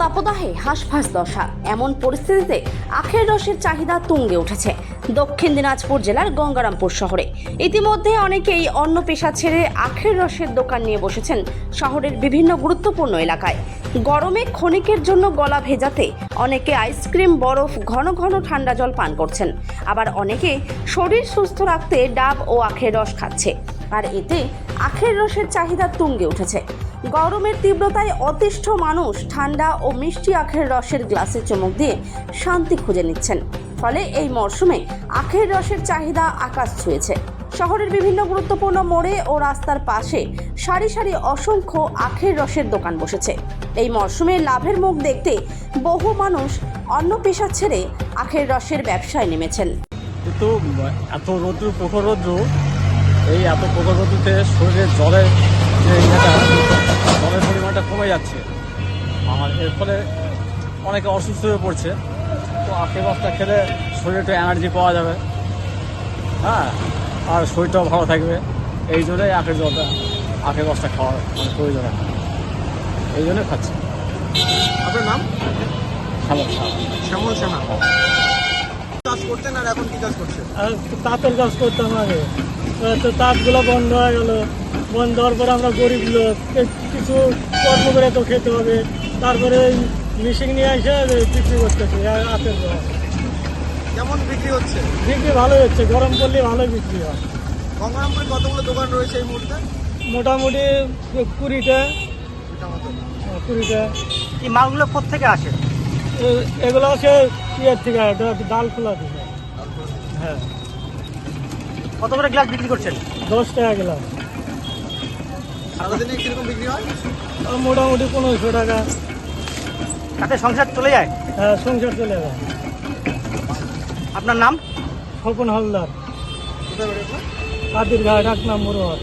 তাপদাহে হাঁসফাঁস দশা। এমন পরিস্থিতিতে আখের রসের চাহিদা তুঙ্গে উঠেছে। দক্ষিণ দিনাজপুর জেলার গঙ্গারামপুর শহরে। ইতিমধ্যে অনেকেই অন্য পেশা ছেড়ে আখের রসের দোকান নিয়ে বসেছেন শহরের বিভিন্ন গুরুত্বপূর্ণ এলাকায়। গরমে ক্ষণিকের জন্য গলা ভেজাতে অনেকে আইসক্রিম, বরফ, ঘন ঘন ঠান্ডা জল পান করছেন। আবার অনেকে শরীর সুস্থ রাখতে ডাব ও আখের রস খাচ্ছে। আর এতে আখের রসের চাহিদা তুঙ্গে উঠেছে। গরমের তীব্রতায় অতিষ্ঠ মানুষ ঠান্ডা ও মিষ্টি আখের রসের গ্লাসে চুমুক দিয়ে শান্তি খুঁজে নিচ্ছেন। ফলে এই মরশুমে আখের রসের চাহিদা আকাশ ছুঁয়েছে। শহরের বিভিন্ন গুরুত্বপূর্ণ মোড়ে ও রাস্তার পাশে সারি সারি অসংখ্য আখের রসের দোকান বসেছে। এই মরশুমে লাভের মুখ দেখতে বহু মানুষ অন্য পেশা ছেড়ে আখের রসের ব্যবসায় নেমেছেন। এত রৌদ্র, প্রখর রৌদ্র এই এত প্রখর শরীরের শরীরে জলের যে ইয়েটা জলের পরিমাণটা কমে যাচ্ছে। আর এর ফলে অনেকে অসুস্থ হয়ে পড়ছে। তো আখের রসটা খেলে শরীরে একটু এনার্জি পাওয়া যাবে। হ্যাঁ আর শরীরটাও ভালো থাকবে। এই জন্যই আখের জলটা আখের রসটা খাওয়ার মানে প্রয়োজন আছে এই জন্যই খাচ্ছি। আপনার নাম? সমস্যা শ্যামল সেনা। চাষ করতেন আর এখন কি চাষ করছেন? আর তাঁতের কাজ করতাম আগে তো তাঁতগুলো বন্ধ হয়ে গেল। বন্ধ হওয়ার পরে আমরা গরিব লোক কিছু কর্ম করে তো খেতে হবে। তারপরে মিশিং নিয়ে এসে বিক্রি করতেছি আতের রস। কেমন বিক্রি হচ্ছে? বিক্রি ভালো হচ্ছে গরম পড়লে ভালো বিক্রি হয়। গঙ্গারামপুরে কতগুলো দোকান রয়েছে এই মুহূর্তে? মোটামুটি কুড়িটা। কুড়িটা এই মালগুলো কোথেকে আসে? এগুলো আছে ইয়ের থেকে ডাল খোলা থেকে। হ্যাঁ। কত করে গ্লাস বিক্রি করছেন? দশ টাকা গ্লাস সারাদিনে কীরকম বিক্রি হয়? আর মোটামুটি পনেরোশো টাকা। তাতে সংসার চলে যায়? হ্যাঁ সংসার চলে যায়। আপনার নাম? স্বপন হালদার। আদির ভাই ডাক নাম ঘাট এক নম্বর ওয়ার্ড।